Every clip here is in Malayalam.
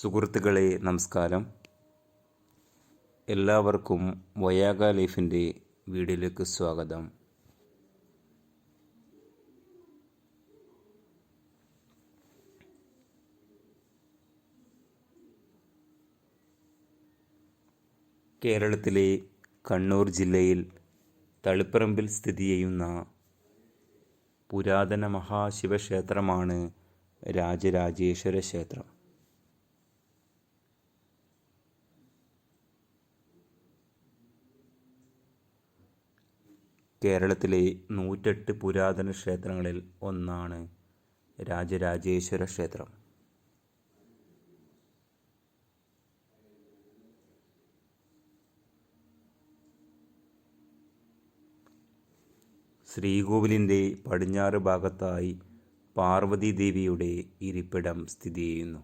സുഹൃത്തുക്കളെ നമസ്കാരം. എല്ലാവർക്കും വയാഗ ലൈഫിന്റെ വീഡിയോയിലേക്ക് സ്വാഗതം. കേരളത്തിലെ കണ്ണൂർ ജില്ലയിൽ തളിപ്പറമ്പിൽ സ്ഥിതി ചെയ്യുന്ന പുരാതന മഹാശിവക്ഷേത്രമാണ് രാജരാജേശ്വര ക്ഷേത്രം. കേരളത്തിലെ നൂറ്റെട്ട് പുരാതന ക്ഷേത്രങ്ങളിൽ ഒന്നാണ് രാജരാജേശ്വര ക്ഷേത്രം. ശ്രീകോവിലിന്റെ പടിഞ്ഞാറ് ഭാഗത്തായി പാർവതി ദേവിയുടെ ഇരിപ്പിടം സ്ഥിതി ചെയ്യുന്നു.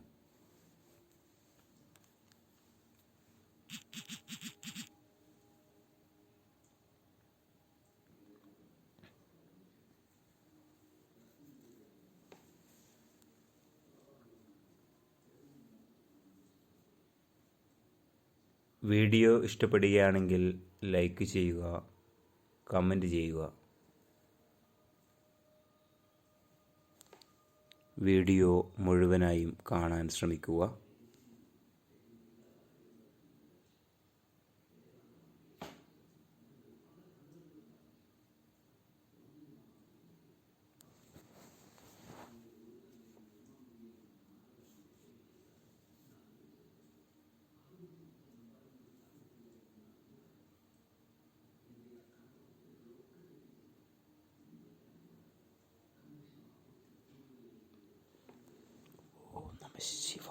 വീഡിയോ ഇഷ്ടപ്പെടുകയാണെങ്കിൽ ലൈക്ക് ചെയ്യുക കമന്റ് ചെയ്യുക. വീഡിയോ മുഴുവനായും കാണാൻ ശ്രമിക്കുക. Спасибо.